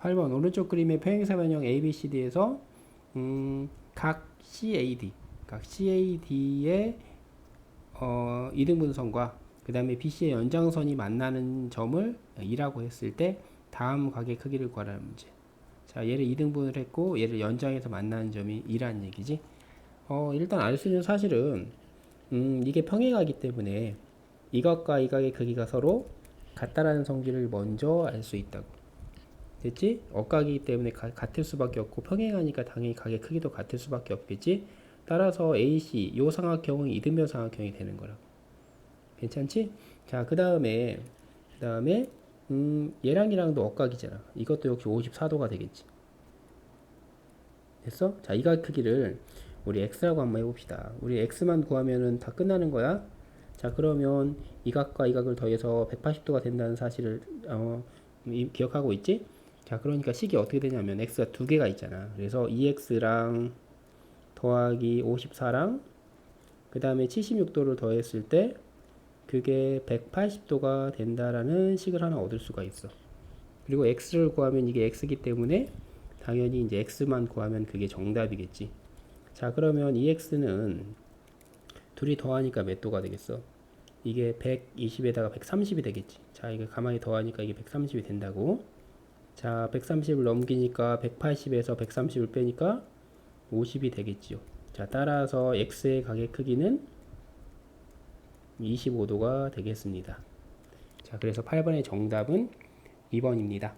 8번 오른쪽 그림의 평행사 변형 ABCD에서 음, 각 CAD, 각 CAD의 어, 이등분선과 그 다음에 BC의 연장선이 만나는 점을 2라고 했을 때 다음 각의 크기를 구하라는 문제. 자, 얘를 2등분을 했고 얘를 연장해서 만나는 점이 2라는 얘기지. 어, 일단 알 수 있는 사실은 음, 이게 평행하기 때문에 이 각과 이 각의 크기가 서로 같다라는 성질을 먼저 알 수 있다고. 됐지? 억각이기 때문에 가- 같을 수밖에 없고 평행하니까 당연히 각의 크기도 같을 수밖에 없겠지? 따라서 AC 요 삼각형은 이등변 삼각형이 되는 거라고. 괜찮지? 자, 그 다음에 그 다음에 음, 얘랑 얘랑도 억각이잖아. 이것도 역시 54도가 되겠지. 됐어? 자, 이 각 크기를 우리 x라고 한번 해봅시다. 우리 x만 구하면은 다 끝나는 거야. 자, 그러면 이 각과 이 각을 더해서 180도가 된다는 사실을 어, 이- 기억하고 있지? 자, 그러니까 식이 어떻게 되냐면 x가 두 개가 있잖아. 그래서 2x랑 더하기 54랑 그 다음에 76도를 더했을 때 그게 180도가 된다라는 식을 하나 얻을 수가 있어. 그리고 x를 구하면 이게 x이기 때문에 당연히 이제 x만 구하면 그게 정답이겠지. 자, 그러면 이 x는 둘이 더하니까 몇 도가 되겠어? 이게 120에다가 130이 되겠지. 자, 이거 가만히 더하니까 이게 130이 된다고. 자, 130을 넘기니까 180에서 130을 빼니까 50이 되겠지요. 자, 따라서 x의 각의 크기는 25도가 되겠습니다. 자, 그래서 8번의 정답은 2번입니다.